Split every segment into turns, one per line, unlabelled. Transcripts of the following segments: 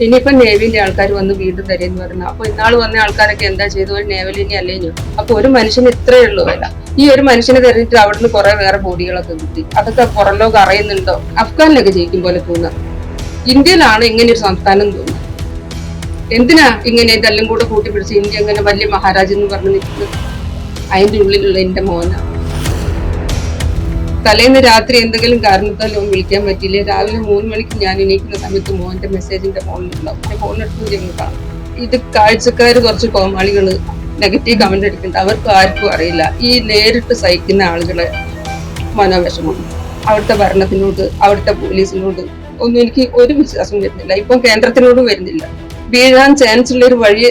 ഇനിയിപ്പോ നേവിന്റെ ആൾക്കാർ വന്ന് വീണ്ടും തരുമെന്ന് പറഞ്ഞു. അപ്പൊ ഇന്നാൾ വന്ന ആൾക്കാരൊക്കെ എന്താ ചെയ്തു ഒരു അല്ലേ അല്ലേഞ്ഞു അപ്പൊ ഒരു മനുഷ്യന് ഇത്രയേ ഉള്ളൂ അല്ല ഈ ഒരു മനുഷ്യനെ തെരഞ്ഞിട്ട് അവിടുന്ന് കുറെ വേറെ ബോഡികളൊക്കെ കിട്ടി. അതൊക്കെ പുറം ലോകം അറിയുന്നുണ്ടോ? അഫ്ഗാനിലൊക്കെ ജയിക്കും പോലെ തോന്നുക ഇന്ത്യയിലാണ് ഇങ്ങനെ ഒരു സംസ്ഥാനം തോന്നുന്നത്. എന്തിനാ ഇങ്ങനെ ഇതെല്ലാം കൂടെ കൂട്ടിപ്പിടിച്ച് ഇന്ത്യ അങ്ങനെ വലിയ മഹാരാജ് എന്ന് പറഞ്ഞു നിൽക്കുന്നത്? അതിന്റെ ഉള്ളിലുള്ള എന്റെ മോന. തലേന്ന് രാത്രി എന്തെങ്കിലും കാരണത്താൽ ഓൻ വിളിക്കാൻ പറ്റിയില്ല. രാവിലെ മൂന്ന് മണിക്ക് ഞാൻ എണീക്കുന്ന സമയത്ത് മോന്റെ മെസ്സേജിന്റെ ഫോണിലുണ്ടാവും. എന്റെ ഫോണെടുത്ത് ഞങ്ങൾ കാണും. ഇത് കാഴ്ചക്കാർ കുറച്ച് കോമാളികൾ നെഗറ്റീവ് കമന്റ് എടുക്കുന്നുണ്ട്. അവർക്ക് ആർക്കും അറിയില്ല. ഈ നേരിട്ട് സഹിക്കുന്ന ആളുകളെ മനോവിഷമം. അവിടുത്തെ ഭരണത്തിനോട് അവിടുത്തെ പോലീസിനോട് ഒന്നും എനിക്ക് ഒരു വിശ്വാസം വരുന്നില്ല. ഇപ്പം കേന്ദ്രത്തിനോടും വരുന്നില്ല. വീഴാൻ ചാൻസ് ഉള്ള ഒരു വഴി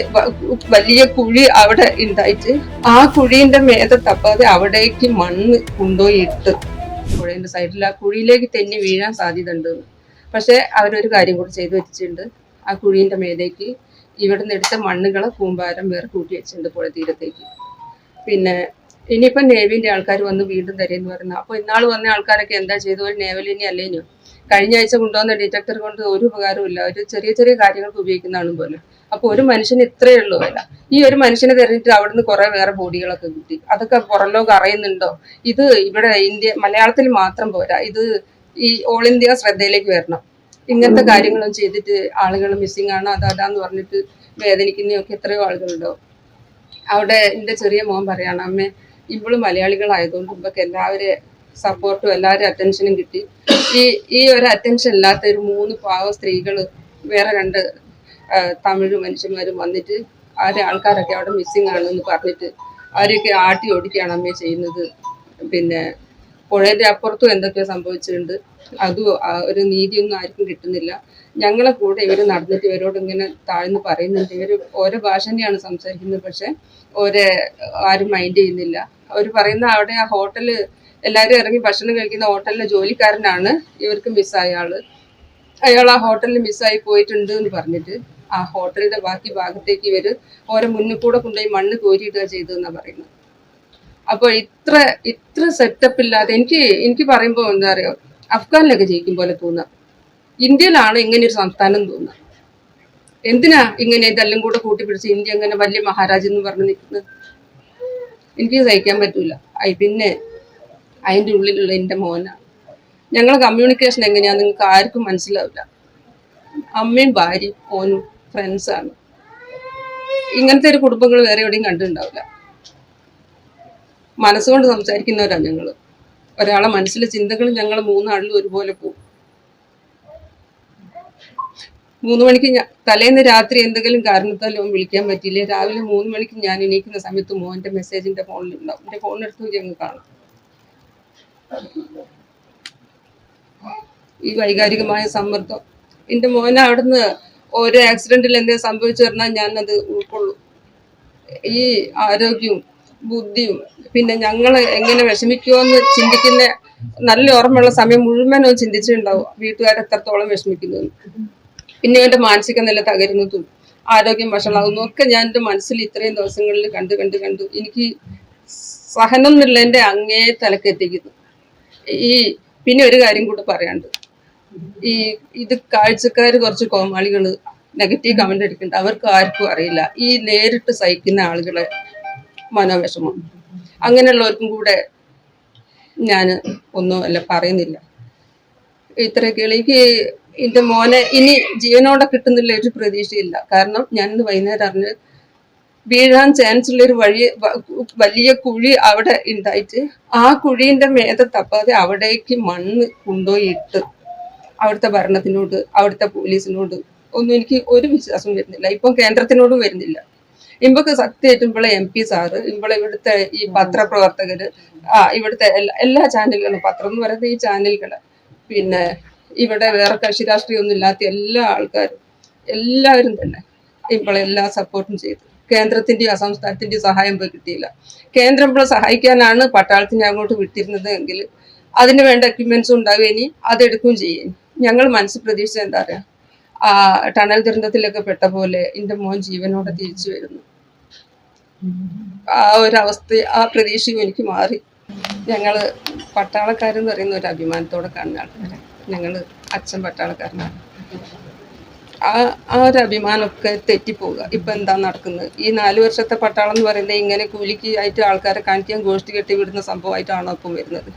വലിയ കുഴി അവിടെ ഉണ്ടായിട്ട് ആ കുഴിന്റെ മേത തപ്പാതെ അവിടേക്ക് മണ്ണ് കൊണ്ടുപോയി ഇട്ട് പുഴയുടെ സൈഡിൽ ആ കുഴിയിലേക്ക് തെന്നി വീഴാൻ സാധ്യത ഉണ്ട് പക്ഷെ അവരൊരു കാര്യം കൂടി ചെയ്തു വെച്ചിട്ടുണ്ട്. ആ കുഴീന്റെ മേലേക്ക് ഇവിടുന്ന് എടുത്ത മണ്ണുകളെ കൂമ്പാരം വേറെ കൂട്ടി വെച്ചിട്ടുണ്ട് പുഴ തീരത്തേക്ക്. പിന്നെ ഇനിയിപ്പം നേവിന്റെ ആൾക്കാർ വന്ന് വീണ്ടും തരുമെന്ന് പറഞ്ഞു അപ്പോൾ ഇന്നാൾ വന്ന ആൾക്കാരൊക്കെ എന്താ ചെയ്തു ഒരു നേവലിനി അല്ലേനു? കഴിഞ്ഞ ആഴ്ച കൊണ്ടുവന്ന ഡിറ്റക്ടർ കൊണ്ട് ഒരു ഉപകാരവും ഇല്ല. ഒരു ചെറിയ ചെറിയ കാര്യങ്ങൾക്ക് ഉപയോഗിക്കുന്നതാണ് പോലും. അപ്പോൾ ഒരു മനുഷ്യന് ഇത്രയേ ഉള്ളൂ വില. ഈ ഒരു മനുഷ്യനെ തെരഞ്ഞിട്ട് അവിടുന്ന് കുറെ വേറെ ബോഡികളൊക്കെ കിട്ടി. അതൊക്കെ പുറം ലോകം അറിയുന്നുണ്ടോ? ഇത് ഇവിടെ ഇന്ത്യ മലയാളത്തിൽ മാത്രം പോരാ. ഇത് ഈ ഓൾ ഇന്ത്യ ശ്രദ്ധയിലേക്ക് വരണം. ഇങ്ങനത്തെ കാര്യങ്ങളും ചെയ്തിട്ട് ആളുകൾ മിസ്സിംഗ് ആണ്? അത് അതാന്ന് പറഞ്ഞിട്ട് വേദനിക്കുന്നതൊക്കെ എത്രയോ ആളുകളുണ്ടാവും അവിടെ എന്റെ ചെറിയ മോൻ പറയാണ് അമ്മേ ഇവൾ മലയാളികളായതുകൊണ്ട് ഇവർക്ക് എല്ലാവരും സപ്പോർട്ടും എല്ലാവരും അറ്റൻഷനും കിട്ടി. ഈ ഈ ഒരു അറ്റൻഷൻ ഇല്ലാത്ത ഒരു മൂന്ന് പാവ സ്ത്രീകൾ വേറെ രണ്ട് തമിഴ് മനുഷ്യന്മാരും വന്നിട്ട് ആ ആൾക്കാരൊക്കെ അവിടെ മിസ്സിങ് ആണെന്ന് പറഞ്ഞിട്ട് അവരെയൊക്കെ ആട്ടി ഓടിക്കുകയാണ് അമ്മയെ ചെയ്യുന്നത്. പിന്നെ പുഴയുടെ അപ്പുറത്തും എന്തൊക്കെയോ സംഭവിച്ചിട്ടുണ്ട്. അതും ഒരു നീതിയൊന്നും ആർക്കും കിട്ടുന്നില്ല. ഞങ്ങളെ കൂടെ ഇവർ നടന്നിട്ട് ഇവരോട് ഇങ്ങനെ താഴ്ന്ന് പറയുന്നുണ്ട്. ഇവർ ഓരോ ഭാഷ തന്നെയാണ് സംസാരിക്കുന്നത്. പക്ഷെ ഓരോ ആരും മൈൻഡ് ചെയ്യുന്നില്ല. അവർ പറയുന്ന അവിടെ ആ ഹോട്ടൽ എല്ലാവരും ഇറങ്ങി ഭക്ഷണം കഴിക്കുന്ന ഹോട്ടലിലെ ജോലിക്കാരനാണ്. ഇവർക്ക് മിസ്സായ ആൾ. അയാൾ ആ ഹോട്ടലിൽ മിസ്സായി പോയിട്ടുണ്ട് എന്ന് പറഞ്ഞിട്ട് ആ ഹോട്ടലിന്റെ ബാക്കി ഭാഗത്തേക്ക് ഇവർ ഓരോ മുന്നിൽ കൂടെ കൊണ്ടുപോയി മണ്ണ് കോരിയിടുക ചെയ്തു എന്നാ പറയുന്നത്. അപ്പോൾ ഇത്ര ഇത്ര സെറ്റപ്പ് ഇല്ലാതെ എനിക്ക് എനിക്ക് പറയുമ്പോൾ എന്താ പറയുക അഫ്ഗാനിലൊക്കെ ജയിക്കും പോലെ തോന്നുക ഇന്ത്യയിലാണ് ഇങ്ങനെ ഒരു സംസ്ഥാനം തോന്നുക എന്തിനാ ഇങ്ങനെ ഇതെല്ലാം കൂടെ കൂട്ടിപ്പിടിച്ച് ഇന്ത്യ അങ്ങനെ വലിയ മഹാരാജ് എന്ന് പറഞ്ഞു നിൽക്കുന്നത്? എനിക്ക് സഹിക്കാൻ പറ്റൂല. പിന്നെ അതിന്റെ ഉള്ളിലുള്ള എന്റെ മോനാണ് ഞങ്ങളെ കമ്മ്യൂണിക്കേഷൻ എങ്ങനെയാ? നിങ്ങൾക്ക് ആർക്കും മനസ്സിലാവില്ല. അമ്മയും ഭാര്യയും മോനും ഫ്രണ്ട്സാണ് ഇങ്ങനത്തെ ഒരു കുടുംബങ്ങൾ വേറെ എവിടെയും കണ്ടിട്ടുണ്ടാവില്ല. മനസ്സുകൊണ്ട് സംസാരിക്കുന്നവരാണ് ഞങ്ങൾ ഒരാളെ മനസ്സിലെ ചിന്തകൾ ഞങ്ങൾ മൂന്നാളിലും ഒരുപോലെ പോകും മൂന്ന് മണിക്ക് ഞാൻ തലേന്ന് രാത്രി എന്തെങ്കിലും കാരണത്താൽ ഓൻ വിളിക്കാൻ പറ്റിയില്ല. രാവിലെ മൂന്ന് മണിക്ക് ഞാൻ എണീക്കുന്ന സമയത്ത് മോന്റെ മെസ്സേജിന്റെ ഫോണിലുണ്ടാവും. എന്റെ ഫോണെടുത്ത് ഞങ്ങൾ കാണും. ഈ വൈകാരികമായ സമ്മർദ്ദം. എന്റെ മോനെ അവിടുന്ന് ഓരോ ആക്സിഡന്റിൽ എന്തെങ്കിലും സംഭവിച്ചു പറഞ്ഞാൽ ഞാൻ അത് ഉൾക്കൊള്ളും. ഈ ആരോഗ്യവും ബുദ്ധിയും പിന്നെ ഞങ്ങൾ എങ്ങനെ വിഷമിക്കുമെന്ന് ചിന്തിക്കുന്ന നല്ല ഓർമ്മയുള്ള സമയം മുഴുവനും ചിന്തിച്ചിട്ടുണ്ടാവും. വീട്ടുകാർ എത്രത്തോളം വിഷമിക്കുന്നു പിന്നെ എന്റെ മാനസിക നില തകരുന്നതും ആരോഗ്യം വഷളാകുന്നതും ഒക്കെ ഞാൻ എന്റെ മനസ്സിൽ ഇത്രയും ദിവസങ്ങളിൽ കണ്ട് കണ്ട് കണ്ടു. എനിക്ക് സഹനം എന്നുള്ളതിന്റെ അങ്ങേ തലക്കെത്തിക്കുന്നു ഈ പിന്നെ ഒരു കാര്യം കൂടി പറയാണ്ട് ഈ ഇത് കാഴ്ചക്കാർ കുറച്ച് കോമാളികൾ നെഗറ്റീവ് കമന്റ് അടിക്കുന്നുണ്ട്. അവർക്ക് ആർക്കും അറിയില്ല. ഈ നേരിട്ട് സഹിക്കുന്ന ആളുകളെ മനോവിഷമം. അങ്ങനെയുള്ളവർക്കും കൂടെ ഞാൻ ഒന്നും അല്ല പറയുന്നില്ല. ഇത്രയൊക്കെയുള്ള എനിക്ക് എന്റെ മോനെ ഇനി ജീവനോടെ കിട്ടുന്നില്ല ഒരു പ്രതീക്ഷയില്ല. കാരണം ഞാൻ ഇന്ന് വൈകുന്നേരം അറിഞ്ഞ് വീഴാൻ ചാൻസ് ഉള്ള ഒരു വഴി വലിയ കുഴി അവിടെ ഉണ്ടായിട്ട് ആ കുഴിന്റെ മേത തപ്പാതെ അവിടേക്ക് മണ്ണ് കൊണ്ടുപോയി ഇട്ട് അവിടുത്തെ ഭരണത്തിനോട് അവിടുത്തെ പോലീസിനോട് ഒന്നും എനിക്ക് ഒരു വിശ്വാസം വരുന്നില്ല. ഇപ്പം കേന്ദ്രത്തിനോടും വരുന്നില്ല. ഇമ്പക്ക് സത്യമായിട്ടും ഇവിടെ എം പി സാറ് ഇവിടെ ഇവിടുത്തെ ഈ പത്രപ്രവർത്തകര് ആ ഇവിടുത്തെ എല്ലാ എല്ലാ ചാനലുകളും പത്രം എന്ന് പറയുന്നത് ഈ ചാനലുകൾ. പിന്നെ ഇവിടെ വേറെ കക്ഷി രാഷ്ട്രീയമൊന്നും ഇല്ലാത്ത എല്ലാ ആൾക്കാരും എല്ലാവരും തന്നെ ഇമ്പളെ എല്ലാ സപ്പോർട്ടും ചെയ്തു. കേന്ദ്രത്തിന്റെയോ സംസ്ഥാനത്തിന്റെയോ സഹായം പോയി കിട്ടിയില്ല. കേന്ദ്രം ഇപ്പോൾ സഹായിക്കാനാണ് പട്ടാളത്തിനെ അങ്ങോട്ട് വിട്ടിരുന്നത് എങ്കിൽ അതിന് വേണ്ട എക്യുപ്മെന്റ്സും ഉണ്ടാവുകയും അതെടുക്കുകയും ചെയ്യും. ഞങ്ങൾ മനസ്സ് പ്രതീക്ഷിച്ച എന്താ പറയാ? ആ ടണൽ ദുരന്തത്തിലൊക്കെ പെട്ട പോലെ എന്റെ മോൻ ജീവനോടെ തിരിച്ചു വരുന്നു. ആ ഒരു അവസ്ഥ ആ പ്രതീക്ഷയും എനിക്ക് മാറി. ഞങ്ങൾ പട്ടാളക്കാരെന്ന് പറയുന്ന ഒരു അഭിമാനത്തോടെ കാണുന്ന ആൾക്കാരെ. ഞങ്ങൾ അച്ഛൻ പട്ടാളക്കാരനാണ്. ആ ആ ഒരു അഭിമാനമൊക്കെ തെറ്റിപ്പോവുക. ഇപ്പം എന്താ നടക്കുന്നത് ഈ നാല് വർഷത്തെ പട്ടാളം എന്ന് പറയുന്നത് ഇങ്ങനെ കൂലിക്ക് ആയിട്ട് ആൾക്കാരെ കാണിക്കാൻ ഗോഷ്ടി കെട്ടി വിടുന്ന സംഭവമായിട്ടാണോ ഇപ്പം വരുന്നത്?